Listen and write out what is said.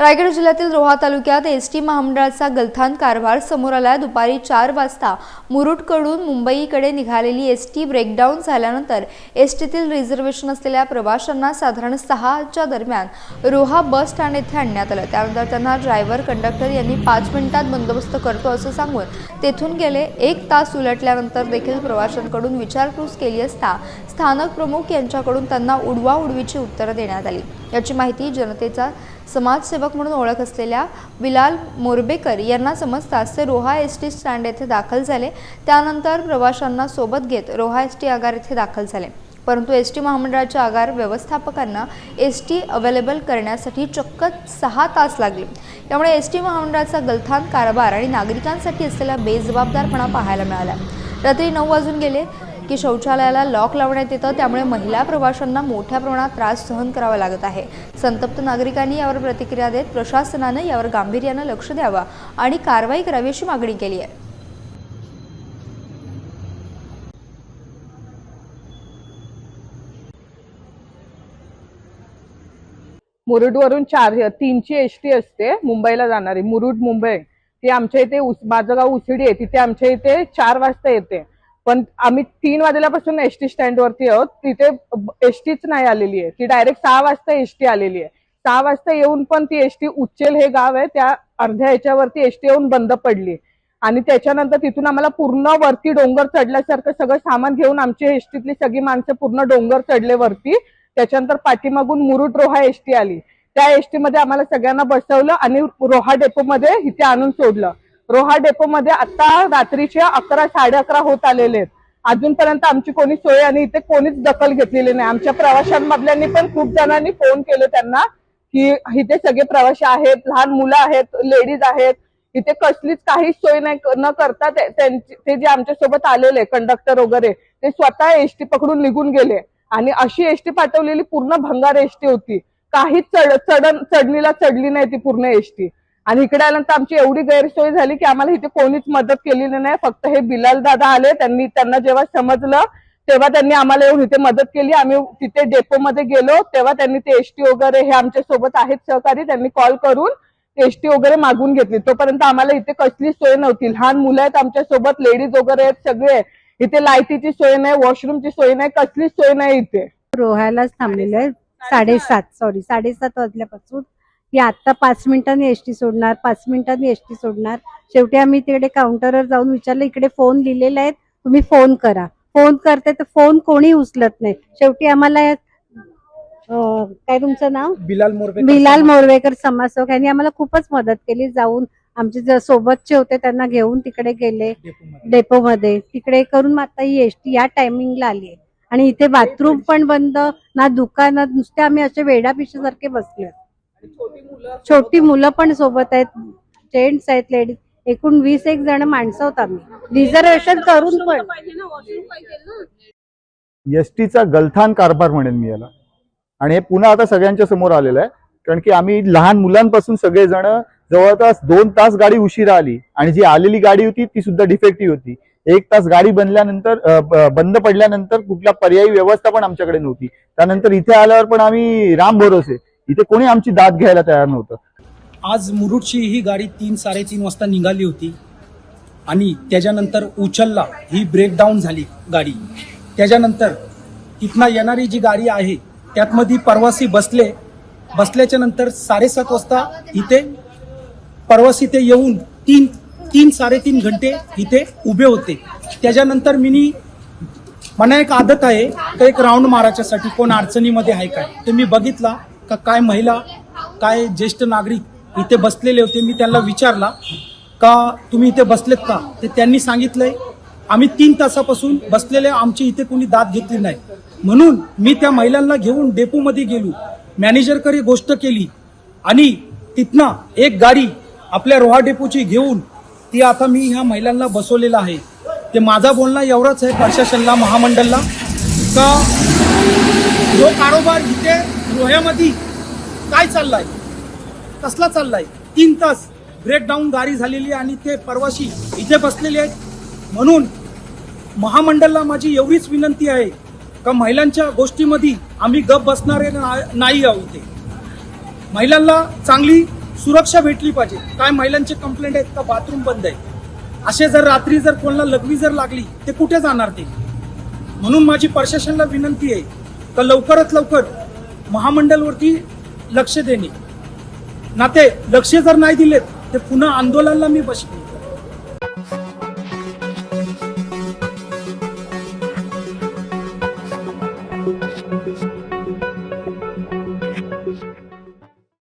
रायगड जिल्ह्यातील रोहा तालुक्यात S T महामंडळाचा गलथान कारभार समोर आला. दुपारी चार वाजता मुरुडकडून मुंबईकडे निघालेली एस टी ब्रेकडाऊन झाल्यानंतर एस टीतील रिझर्वेशन असलेल्या प्रवाशांना साधारण सहाच्या दरम्यान रोहा बस स्टँड येथे आणण्यात आलं. त्यानंतर त्यांना ड्रायव्हर कंडक्टर यांनी पाच मिनिटात बंदोबस्त करतो असं सांगून तेथून गेले. एक तास उलटल्यानंतर देखील प्रवाशांकडून विचारपूस केली असता स्थानक प्रमुख यांच्याकडून त्यांना उडवा उडवीची उत्तरं देण्यात आली. याची माहिती जनतेचा समाजसेवक म्हणून ओळख असलेल्या विलाल मोरबेकर यांना समजताच ते रोहा एस टी स्टँड येथे दाखल झाले. त्यानंतर प्रवाशांना सोबत घेत रोहा एस टी आगार येथे दाखल झाले. परंतु एस टी महामंडळाच्या आगार व्यवस्थापकांना एस टी अवेलेबल करण्यासाठी चक्क सहा तास लागले. त्यामुळे एस टी महामंडळाचा गलथान कारभार आणि नागरिकांसाठी असलेला बेजबाबदारपणा पाहायला मिळाला. रात्री नऊ वाजून गेले. की शौचालयाला लॉक लावण्यात येतं त्यामुळे महिला प्रवाशांना मोठ्या प्रमाणात त्रास सहन करावा लागत आहे. संतप्त नागरिकांनी यावर प्रतिक्रिया देत प्रशासनानं यावर गांभीर्यानं लक्ष द्यावं आणि कारवाई करावी अशी मागणी केली आहे. मुरुडवरून चार तीनची एस टी असते मुंबईला जाणारी. मुरुड मुंबई. ती आमच्या इथे उस- माझं गाव उसिडी आहे. तिथे आमच्या इथे चार वाजता येते. पण आम्ही तीन वाजल्यापासून एस टी स्टँड वरती आहोत. तिथे एस टीच नाही आलेली आहे. ती डायरेक्ट सहा वाजता एस टी आलेली आहे. सहा वाजता येऊन पण ती एस टी उच्चेल हे गाव आहे. त्या अर्ध्या याच्यावरती एस टी येऊन बंद पडली. आणि त्याच्यानंतर तिथून आम्हाला पूर्ण वरती डोंगर चढल्यासारखं सगळं सामान घेऊन आमची एसटीतली सगळी माणसं पूर्ण डोंगर चढले वरती. त्याच्यानंतर पाठीमागून मुरुड रोहा एसटी आली. त्या एसटी मध्ये आम्हाला सगळ्यांना बसवलं आणि रोहा डेपो मध्ये इथे आणून सोडलं. रोहा डेपो मध्ये आता रात्रीचे अकरा साडे अकरा होत आलेले आहेत. अजूनपर्यंत आमची कोणी सोय आणि इथे कोणीच दखल घेतलेली नाही. आमच्या प्रवाशांमधल्यांनी पण खूप जणांनी फोन केले त्यांना की इथे सगळे प्रवासी आहेत लहान मुलं आहेत लेडीज आहेत. इथे कसलीच काहीच सोय नाही न करता ते ते जे आमच्यासोबत आलेले कंडक्टर वगैरे ते स्वतः एसटी पकडून निघून गेले. आणि अशी एसटी पाठवलेली पूर्ण भंगार एसटी होती. काहीच चढ चढण चढणीला चढली नाही ती पूर्ण एसटी. आणि इकडे आल्यानंतर आमची एवढी गैरसोय झाली की आम्हाला इथे कोणीच मदत केलेली नाही. फक्त हे बिलाल दादा आले त्यांनी त्यांना जेव्हा समजलं तेव्हा त्यांनी आम्हाला येऊन इथे मदत केली. आम्ही तिथे डेपो मध्ये गेलो तेव्हा त्यांनी ते एसटी वगैरे हे आमच्यासोबत आहेत सहकारी त्यांनी कॉल करून एसटी वगैरे मागून घेतली. तोपर्यंत आम्हाला इथे कसलीच सोय नव्हती. लहान मुलं आहेत आमच्यासोबत लेडीज वगैरे आहेत सगळे. इथे लाईटीची सोय नाही वॉशरूमची सोय नाही कसलीच सोय नाही इथे. रोहायलाच थांबलेले आहे साडेसात. सॉरी साडेसात वाजल्यापासून की आता पाच मिनिटांनी एस टी सोडणार पाच मिनिटांनी एस टी सोडणार. शेवटी आम्ही तिकडे काउंटरवर जाऊन विचारलं इकडे फोन लिहिलेले आहेत तुम्ही फोन करा. फोन करते तर फोन कोणी उचलत नाही. शेवटी आम्हाला काय तुमचं नाव? बिलाल मोरबे बिलाल मोरवेकर समाजसेवक. यांनी आम्हाला खूपच मदत केली. जाऊन आमचे जे सोबतचे होते त्यांना घेऊन तिकडे गेले डेपोमध्ये. तिकडे करून आता ही एसटी या टायमिंगला आली आहे. आणि इथे बाथरूम पण बंद ना दुकानात नुसते आम्ही असे वेडापिशासारखे बसले छोटी मुलं पण सोबत आहेत. जेंट्स आहेत लेडीज. एकूण वीस एक जण माणसं होत आम्ही. रिझर्वेशन करून पण. एसटीचा गलथान कारभार म्हणेन मी याला. आणि हे पुन्हा आता सगळ्यांच्या समोर आलेलं आहे. कारण की आम्ही लहान मुलांपासून सगळेजण जवळपास दोन तास गाडी उशिरा आली. आणि जी आलेली गाडी होती ती सुद्धा डिफेक्टिव्ह होती. एक तास गाडी बनल्यानंतर बंद पडल्यानंतर कुठला पर्यायी व्यवस्था पण आमच्याकडे नव्हती. त्यानंतर इथे आल्यावर पण आम्ही राम भरोसे इथे कोणी आमची दाद घ्यायला तयार नव्हतं. आज मुरुडची ही गाडी तीन साडेतीन वाजता निघाली होती आणि त्याच्यानंतर उचलला ही ब्रेकडाऊन झाली गाडी. त्याच्यानंतर तिथनं येणारी जी गाडी आहे त्यातमध्ये प्रवासी बसले बसल्याच्या नंतर साडेसात वाजता इथे प्रवासी ते येऊन तीन तीन साडेतीन घंटे इथे उभे होते. त्याच्यानंतर मिनी मला एक आदत आहे तर एक राऊंड मारायच्यासाठी कोण अडचणीमध्ये आहे काय ते मी बघितला. का काय महिला काय ज्येष्ठ नागरिक इथे बसलेले होते मी त्यांना विचारला का तुम्ही इथे बसलेत का? ते त्यांनी सांगितलंय आम्ही तीन तासापासून बसलेले आमची इथे कोणी दाद घेतली नाही. म्हणून मी त्या महिलांना घेऊन डेपोमध्ये गेलो मॅनेजरकडे गोष्ट केली आणि तिथनं एक गाडी आपल्या रोहा डेपोची घेऊन ती आता मी ह्या महिलांना बसवलेलं आहे. ते माझा बोलणं एवढंच आहे प्रशासनला महामंडळला का जो कारोबार इथे रोह्यामध्ये काय चाललाय? कसला चाललाय? तीन तास ब्रेकडाऊन गाडी झालेली आहे आणि ते परवाशी इथे बसलेले आहेत. म्हणून महामंडळाला माझी एवढीच विनंती आहे का महिलांच्या गोष्टीमध्ये आम्ही गप बसणारे ना- नाही आहोत ते महिलांना चांगली सुरक्षा भेटली पाहिजे. काय महिलांचे कंप्लेंट आहेत का बाथरूम बंद आहे? असे जर रात्री जर कोणाला लघवी जर लागली ते कुठे जाणार ते? म्हणून माझी प्रशासनाला विनंती आहे का लवकरात लवकर महामंडळवरती लक्ष देणे. नाते लक्ष जर नाही दिलेत ते पुन्हा आंदोलनाला मी बसले.